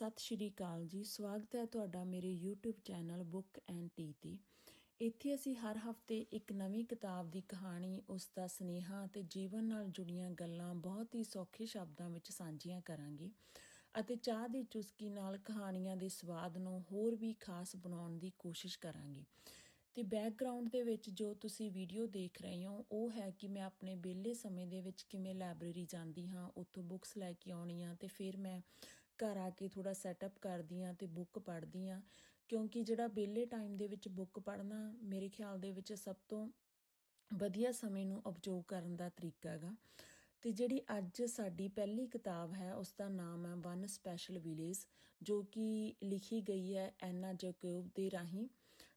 ਸਤਿ ਸ਼੍ਰੀ ਅਕਾਲ ਜੀ। ਸਵਾਗਤ ਹੈ ਤੁਹਾਡਾ ਮੇਰੇ YouTube channel book and tea ਤੇ। ਇੱਥੇ ਅਸੀਂ ਹਰ ਹਫ਼ਤੇ ਇੱਕ ਨਵੀਂ ਕਿਤਾਬ ਦੀ ਕਹਾਣੀ, ਉਸ ਦਾ ਸੁਨੇਹਾ ਅਤੇ ਜੀਵਨ ਨਾਲ ਜੁੜੀਆਂ ਗੱਲਾਂ ਬਹੁਤ ਹੀ ਸੌਖੇ ਸ਼ਬਦਾਂ ਵਿੱਚ ਸਾਂਝੀਆਂ ਕਰਾਂਗੇ ਅਤੇ ਚਾਹ ਦੀ ਚੁਸਕੀ ਨਾਲ ਕਹਾਣੀਆਂ ਦੇ ਸਵਾਦ ਨੂੰ ਹੋਰ ਵੀ ਖਾਸ ਬਣਾਉਣ ਦੀ ਕੋਸ਼ਿਸ਼ ਕਰਾਂਗੇ। ਤੇ ਬੈਕਗ੍ਰਾਉਂਡ ਦੇ ਵਿੱਚ ਜੋ ਤੁਸੀਂ ਵੀਡੀਓ ਦੇਖ ਰਹੇ ਹੋ, ਉਹ ਹੈ ਕਿ ਮੈਂ ਆਪਣੇ ਵਿਹਲੇ ਸਮੇਂ ਦੇ ਵਿੱਚ ਕਿਵੇਂ ਲਾਇਬ੍ਰੇਰੀ ਜਾਂਦੀ ਹਾਂ, ਉੱਥੋਂ ਬੁੱਕਸ ਲੈ ਕੇ ਆਉਣੀ ਆ ਤੇ ਫਿਰ ਮੈਂ ਘਰ ਆ ਕੇ ਥੋੜਾ ਸੈਟਅਪ ਕਰਦੀ ਆ ਤੇ ਬੁੱਕ ਪੜ੍ਹਦੀ ਆ ਕਿਉਂਕਿ ਜਿਹੜਾ ਵਿਹਲੇ ਟਾਈਮ ਦੇ ਵਿੱਚ ਬੁੱਕ ਪੜ੍ਹਨਾ ਮੇਰੇ ਖਿਆਲ ਦੇ ਵਿੱਚ ਸਭ ਤੋਂ ਵਧੀਆ ਸਮੇਂ ਨੂੰ ਉਪਯੋਗ ਕਰਨ ਦਾ ਤਰੀਕਾ ਹੈਗਾ। ਤੇ ਜਿਹੜੀ ਅੱਜ ਸਾਡੀ ਪਹਿਲੀ ਕਿਤਾਬ ਹੈ ਉਸ ਦਾ ਨਾਮ ਹੈ ਵਨ ਸਪੈਸ਼ਲ ਵਿਲੇਜ ਜੋ ਕਿ ਲਿਖੀ ਗਈ ਹੈ ਐਨਾ ਜੈਕੋਬ ਦੇ ਰਾਹੀਂ,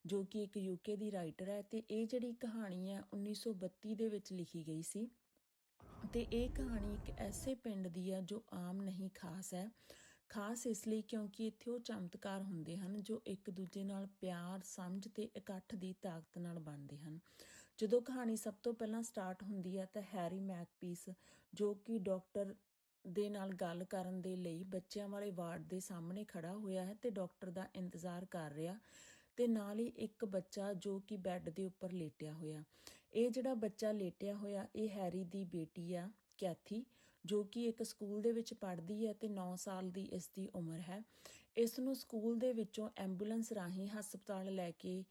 ਜੋ ਕਿ ਇੱਕ ਯੂਕੇ ਦੀ ਰਾਈਟਰ ਹੈ ਤੇ ਇਹ ਜਿਹੜੀ ਕਹਾਣੀ ਹੈ 1932 ਦੇ ਵਿੱਚ ਲਿਖੀ ਗਈ ਸੀ। ਤੇ ਇਹ ਕਹਾਣੀ ਇੱਕ ਐਸੇ ਪਿੰਡ ਦੀ ਹੈ ਜੋ ਆਮ ਨਹੀਂ ਖਾਸ ਹੈ। ਖਾਸ ਇਸ ਲਈ ਕਿਉਂਕਿ ਇੱਥੇ ਉਹ ਚਮਤਕਾਰ ਹੁੰਦੇ ਹਨ, ਜੋ ਇੱਕ ਦੂਜੇ ਨਾਲ ਪਿਆਰ, ਸਮਝ ਤੇ ਇਕੱਠ ਦੀ ਤਾਕਤ ਨਾਲ ਬਣਦੇ ਹਨ। ਜਦੋਂ ਕਹਾਣੀ ਸਭ ਤੋਂ ਪਹਿਲਾਂ ਸਟਾਰਟ ਹੁੰਦੀ ਹੈ ਤਾਂ ਹੈਰੀ ਮੈਕਪੀਸ, ਜੋ ਕਿ ਡਾਕਟਰ ਦੇ ਨਾਲ ਗੱਲ ਕਰਨ ਦੇ ਲਈ ਬੱਚਿਆਂ ਵਾਲੇ ਵਾਰਡ ਦੇ ਸਾਹਮਣੇ ਖੜਾ ਹੋਇਆ ਹੈ ਤੇ ਡਾਕਟਰ ਦਾ ਇੰਤਜ਼ਾਰ ਕਰ ਰਿਹਾ ਤੇ ਨਾਲ ਹੀ ਇੱਕ ਬੱਚਾ ਜੋ ਕਿ ਬੈੱਡ ਦੇ ਉੱਪਰ ਲੇਟਿਆ ਹੋਇਆ। ਇਹ ਜਿਹੜਾ ਬੱਚਾ ਲੇਟਿਆ ਹੋਇਆ, ਇਹ ਹੈਰੀ ਦੀ ਬੇਟੀ ਆ, ਕੈਥੀ ਜੋ ਕਿ ਇੱਕ ਸਕੂਲ ਦੇ ਵਿੱਚ ਪੜ੍ਹਦੀ ਹੈ ਤੇ 9 ਸਾਲ ਦੀ ਇਸ ਦੀ ਉਮਰ ਹੈ। ਇਸ ਨੂੰ ਸਕੂਲ ਦੇ ਵਿੱਚੋਂ ਐਂਬੂਲੈਂਸ ਰਾਹੀਂ ਹਸਪਤਾਲ ਲੈ ਕੇ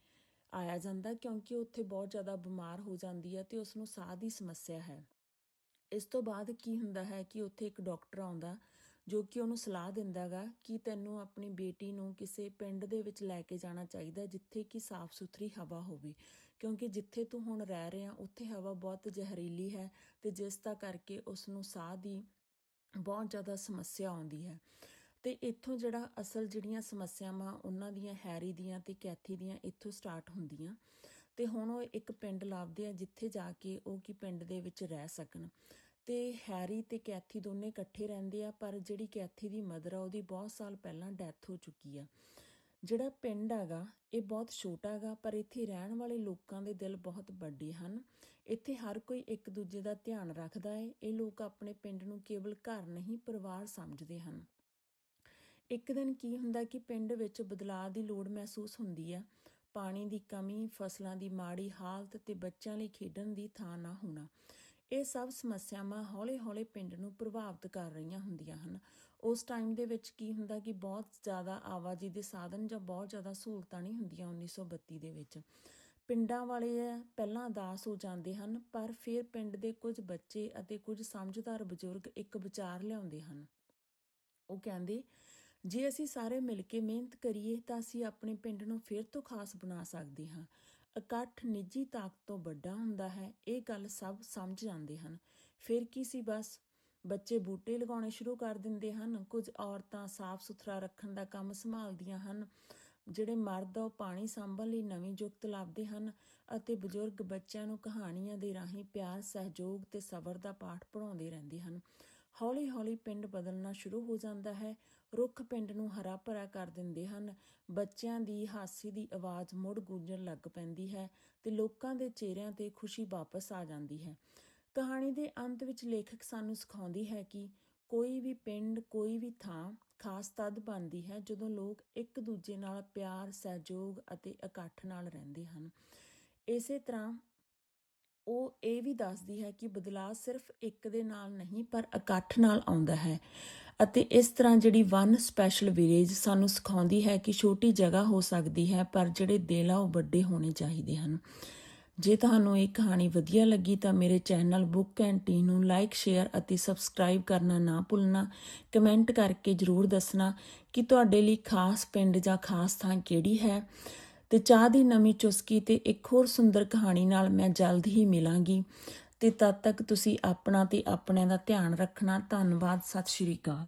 ਆਇਆ ਜਾਂਦਾ ਕਿਉਂਕਿ ਉੱਥੇ ਬਹੁਤ ਜ਼ਿਆਦਾ ਬਿਮਾਰ ਹੋ ਜਾਂਦੀ ਹੈ ਤੇ ਉਸ ਨੂੰ ਸਾਹ ਦੀ ਸਮੱਸਿਆ ਹੈ। ਇਸ ਤੋਂ ਬਾਅਦ ਕੀ ਹੁੰਦਾ ਹੈ ਕਿ ਉੱਥੇ ਇੱਕ ਡਾਕਟਰ ਆਉਂਦਾ ਜੋ ਕਿ ਉਹਨੂੰ ਸਲਾਹ ਦਿੰਦਾਗਾ ਕਿ ਤੈਨੂੰ ਆਪਣੀ ਬੇਟੀ ਨੂੰ ਕਿਸੇ ਪਿੰਡ ਦੇ ਵਿੱਚ ਲੈ ਕੇ ਜਾਣਾ ਚਾਹੀਦਾ ਜਿੱਥੇ ਕਿ ਸਾਫ਼ ਸੁਥਰੀ ਹਵਾ ਹੋਵੇ। ਕਿਉਂਕਿ ਜਿੱਥੇ ਤੂੰ ਹੁਣ ਰਹਿ ਰਿਹਾ, ਉੱਥੇ ਹਵਾ ਬਹੁਤ ਜ਼ਹਿਰੀਲੀ ਹੈ ਤੇ ਜਿਸ ਦਾ ਕਰਕੇ ਉਸ ਨੂੰ ਸਾਹ ਦੀ ਬਹੁਤ ਜ਼ਿਆਦਾ ਸਮੱਸਿਆ ਆਉਂਦੀ ਹੈ। ਤੇ ਇੱਥੋਂ ਜਿਹੜਾ ਅਸਲ ਜਿਹੜੀਆਂ ਸਮੱਸਿਆਵਾਂ ਉਹਨਾਂ ਦੀਆਂ, ਹੈਰੀ ਦੀਆਂ ਤੇ ਕੈਥੀ ਦੀਆਂ ਇੱਥੋਂ ਸਟਾਰਟ ਹੁੰਦੀਆਂ। ਤੇ ਹੁਣ ਉਹ ਇੱਕ ਪਿੰਡ ਲੱਭਦੇ ਆ ਜਿੱਥੇ ਜਾ ਕੇ ਉਹ ਕੀ ਪਿੰਡ ਦੇ ਵਿੱਚ ਰਹਿ ਸਕਣ। ਤੇ ਹੈਰੀ ਤੇ ਕੈਥੀ ਦੋਨੇ ਇਕੱਠੇ ਰਹਿੰਦੇ ਆ, ਪਰ ਜਿਹੜੀ ਕੈਥੀ ਦੀ ਮਦਰ ਆ, ਉਹਦੀ ਬਹੁਤ ਸਾਲ ਪਹਿਲਾਂ ਡੈਥ ਹੋ ਚੁੱਕੀ ਆ। ਜਿਹੜਾ ਪਿੰਡ ਹੈਗਾ, ਇਹ ਬਹੁਤ ਛੋਟਾ ਹੈਗਾ, ਪਰ ਇੱਥੇ ਰਹਿਣ ਵਾਲੇ ਲੋਕਾਂ ਦੇ ਦਿਲ ਬਹੁਤ ਵੱਡੇ ਹਨ। ਇੱਥੇ ਹਰ ਕੋਈ ਇੱਕ ਦੂਜੇ ਦਾ ਧਿਆਨ ਰੱਖਦਾ ਹੈ ਇਹ ਲੋਕ ਆਪਣੇ ਪਿੰਡ ਨੂੰ ਕੇਵਲ ਘਰ ਨਹੀਂ, ਪਰਿਵਾਰ ਸਮਝਦੇ ਹਨ। ਇੱਕ ਦਿਨ ਕੀ ਹੁੰਦਾ ਕਿ ਪਿੰਡ ਵਿੱਚ ਬਦਲਾਅ ਦੀ ਲੋੜ ਮਹਿਸੂਸ ਹੁੰਦੀ ਆ। ਪਾਣੀ ਦੀ ਕਮੀ, ਫਸਲਾਂ ਦੀ ਮਾੜੀ ਹਾਲਤ ਤੇ ਬੱਚਿਆਂ ਲਈ ਖੇਡਣ ਦੀ ਥਾਂ ਨਾ ਹੋਣਾ। ਇਹ ਸਭ ਸਮੱਸਿਆਵਾਂ ਹੌਲੇ-ਹੌਲੇ ਪਿੰਡ ਨੂੰ ਪ੍ਰਭਾਵਿਤ ਕਰ ਰਹੀਆਂ ਹੁੰਦੀਆਂ ਹਨ। ਉਸ ਟਾਈਮ ਦੇ ਵਿੱਚ ਕੀ ਹੁੰਦਾ ਕਿ ਬਹੁਤ ਜ਼ਿਆਦਾ ਆਵਾਜਾਈ ਦੇ ਸਾਧਨ ਜਾਂ ਬਹੁਤ ਜ਼ਿਆਦਾ ਸਹੂਲਤਾਂ ਨਹੀਂ ਹੁੰਦੀਆਂ 1932 ਦੇ ਵਿੱਚ। ਪਿੰਡਾਂ ਵਾਲੇ ਪਹਿਲਾਂ ਅਦਾਸ ਹੋ ਜਾਂਦੇ ਹਨ, ਪਰ ਫਿਰ ਪਿੰਡ ਦੇ ਕੁਝ ਬੱਚੇ ਅਤੇ ਕੁਝ ਸਮਝਦਾਰ ਬਜ਼ੁਰਗ ਇੱਕ ਵਿਚਾਰ ਲਿਆਉਂਦੇ ਹਨ। ਉਹ ਕਹਿੰਦੇ, ਜੇ ਅਸੀਂ ਸਾਰੇ ਮਿਲ ਕੇ ਮਿਹਨਤ ਕਰੀਏ ਤਾਂ ਅਸੀਂ ਆਪਣੇ ਪਿੰਡ ਨੂੰ ਫਿਰ ਤੋਂ ਖਾਸ ਬਣਾ ਸਕਦੇ ਹਾਂ। ਇਕੱਠ ਨਿੱਜੀ ਤਾਕਤ ਤੋਂ ਵੱਡਾ ਹੁੰਦਾ ਹੈ, ਇਹ ਗੱਲ ਸਭ ਸਮਝ ਜਾਂਦੇ ਹਨ। ਫਿਰ ਕੀ ਸੀ ਬਸ? ਬੱਚੇ ਬੂਟੇ ਲਗਾਉਣੇ ਸ਼ੁਰੂ ਕਰ ਦਿੰਦੇ ਹਨ। ਕੁਝ ਔਰਤਾਂ ਸਾਫ਼ ਸੁਥਰਾ ਰੱਖਣ ਦਾ ਕੰਮ ਸੰਭਾਲਦੀਆਂ ਹਨ, ਜਿਹੜੇ ਮਰਦ ਆ ਉਹ ਪਾਣੀ ਸੰਭਲ ਲਈ ਨਵੀਂ ਜੁਗਤ ਲੱਭਦੇ ਹਨ ਅਤੇ ਬਜ਼ੁਰਗ ਬੱਚਿਆਂ ਨੂੰ ਕਹਾਣੀਆਂ ਦੇ ਰਾਹੀਂ ਪਿਆਰ, ਸਹਿਯੋਗ ਤੇ ਸਬਰ ਦਾ ਪਾਠ ਪੜਾਉਂਦੇ ਰਹਿੰਦੇ ਹਨ। ਹੌਲੀ-ਹੌਲੀ ਪਿੰਡ ਬਦਲਣਾ ਸ਼ੁਰੂ ਹੋ ਜਾਂਦਾ ਹੈ। ਰੁੱਖ ਪਿੰਡ ਨੂੰ ਹਰਾ ਭਰਾ ਕਰ ਦਿੰਦੇ ਹਨ। ਬੱਚਿਆਂ ਦੀ ਹਾਸੀ ਦੀ ਆਵਾਜ਼ ਮੁੜ ਗੂੰਜਣ ਲੱਗ ਪੈਂਦੀ ਹੈ ਤੇ ਲੋਕਾਂ ਦੇ ਚਿਹਰਿਆਂ ਤੇ ਖੁਸ਼ੀ ਵਾਪਸ ਆ ਜਾਂਦੀ ਹੈ। ਕਹਾਣੀ ਦੇ ਅੰਤ ਵਿੱਚ ਲੇਖਕ ਸਾਨੂੰ ਸਿਖਾਉਂਦੀ ਹੈ ਕਿ ਕੋਈ ਵੀ ਪਿੰਡ, ਕੋਈ ਵੀ ਥਾਂ ਖਾਸ ਤਦ ਬਣਦੀ ਹੈ ਜਦੋਂ ਲੋਕ ਇੱਕ ਦੂਜੇ ਨਾਲ ਪਿਆਰ, ਸਹਿਯੋਗ ਅਤੇ ਇਕੱਠ ਨਾਲ ਰਹਿੰਦੇ ਹਨ। ਇਸੇ ਤਰ੍ਹਾਂ ਉਹ ਇਹ ਵੀ ਦੱਸਦੀ ਹੈ ਕਿ ਬਦਲਾਅ ਸਿਰਫ ਇੱਕ ਦੇ ਨਾਲ ਨਹੀਂ, ਪਰ ਇਕੱਠ ਨਾਲ ਆਉਂਦਾ ਹੈ। ਅਤੇ ਇਸ ਤਰ੍ਹਾਂ ਜਿਹੜੀ ਵਨ ਸਪੈਸ਼ਲ ਵਿਲੇਜ ਸਾਨੂੰ ਸਿਖਾਉਂਦੀ ਹੈ ਕਿ ਛੋਟੀ ਜਗ੍ਹਾ ਹੋ ਸਕਦੀ ਹੈ, ਪਰ ਜਿਹੜੇ ਦਿਲ ਆ ਉਹ ਵੱਡੇ ਹੋਣੇ ਚਾਹੀਦੇ ਹਨ। ਜੇ ਤੁਹਾਨੂੰ ਇਹ ਕਹਾਣੀ ਵਧੀਆ ਲੱਗੀ ਤਾਂ ਮੇਰੇ ਚੈਨਲ ਬੁੱਕ ਐਂਡ ਟੀ ਨੂੰ ਲਾਈਕ ਸ਼ੇਅਰ ਅਤੇ ਸਬਸਕ੍ਰਾਈਬ ਕਰਨਾ ਨਾ ਭੁੱਲਣਾ। ਕਮੈਂਟ ਕਰਕੇ ਜਰੂਰ ਦੱਸਣਾ ਕਿ ਤੁਹਾਡੇ ਲਈ ਖਾਸ ਪਿੰਡ ਜਾਂ ਖਾਸ ਥਾਂ ਕਿਹੜੀ ਹੈ। ਤੇ ਚਾਹ ਦੀ ਨਵੀਂ ਚੁਸਕੀ ਤੇ ਇੱਕ ਹੋਰ ਸੁੰਦਰ ਕਹਾਣੀ ਨਾਲ ਮੈਂ ਜਲਦ ਹੀ ਮਿਲਾਂਗੀ। ਤੇ ਤਦ ਤੱਕ ਤੁਸੀਂ ਆਪਣਾ ਤੇ ਆਪਣਿਆਂ ਦਾ ਧਿਆਨ ਰੱਖਣਾ। ਧੰਨਵਾਦ। ਸਤਿ ਸ਼੍ਰੀ ਅਕਾਲ।